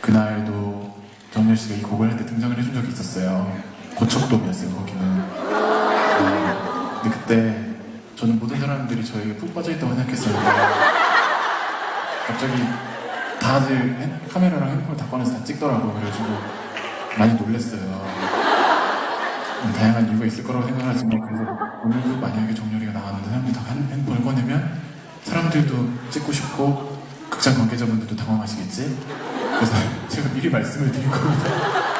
그날도 정열 씨가 이 곡을 할 때 등장을 해준 적이 있었어요. 고척돔이었어요 거기는. 어, 근데 그때 저는 모든 사람들이 저에게 푹 빠져있다고 생각했었는데 갑자기 다들 핸- 카메라랑 핸드폰을 다 꺼내서 다 찍더라고요. 그래가지고 많이 놀랐어요. 음, 다양한 이유가 있을 거라고 생각하지만 그래서 오늘도 만약에 정렬이가 나왔는데 사람들이 다 핸- 핸드폰을 꺼내면 사람들도 찍고 싶고 극장 관계자분들도 당황하시겠지? 그래서 제가 미리 말씀을 드린 겁니다.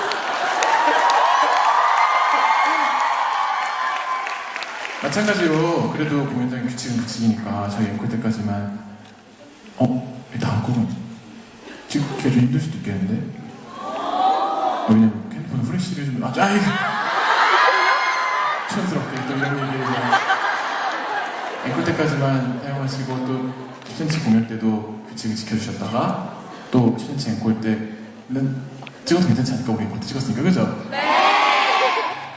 마찬가지로 그래도 공연장의 규칙은 규칙이니까 저희 앵콜 때까지만 어? 이 다음 곡은 찍기가 좀 힘들 수도 있겠는데? 어, 왜냐면 핸드폰 후레쉬를 좀 아, 아이 촌스럽게 또 이런 얘기를 앵콜 때까지만 사용하시고 또 10cm 공연 때도 규칙을 지켜주셨다가 또 10cm 앵콜 때는 찍어도 괜찮지 않을까 우리 때 찍었으니까 그죠?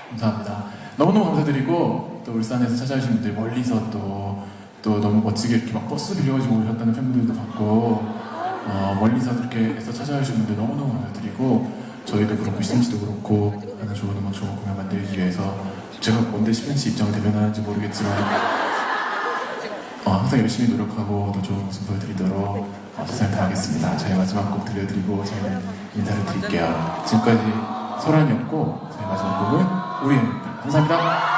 감사합니다. 너무너무 감사드리고 또 울산에서 찾아주신 분들 멀리서 또, 또 너무 멋지게 이렇게 막 버스 빌려가지고 오셨다는 팬분들도 봤고 어, 멀리서 그렇게 해서 찾아주신 분들 너무너무 감사드리고 저희도 그렇고 시즌씨도 그렇고 하나 좋은 음악 좋은 공연 만들기 위해서 제가 뭔데 시즌씨 입장을 대변하는지 모르겠지만 어, 항상 열심히 노력하고 더 좋은 모습 보여드리도록 어, 최선을 다하겠습니다. 저희 마지막 곡 들려드리고 저희는 인사를 드릴게요. 지금까지 소란이었고 저희 마지막 곡은 우리입니다. 감사합니다.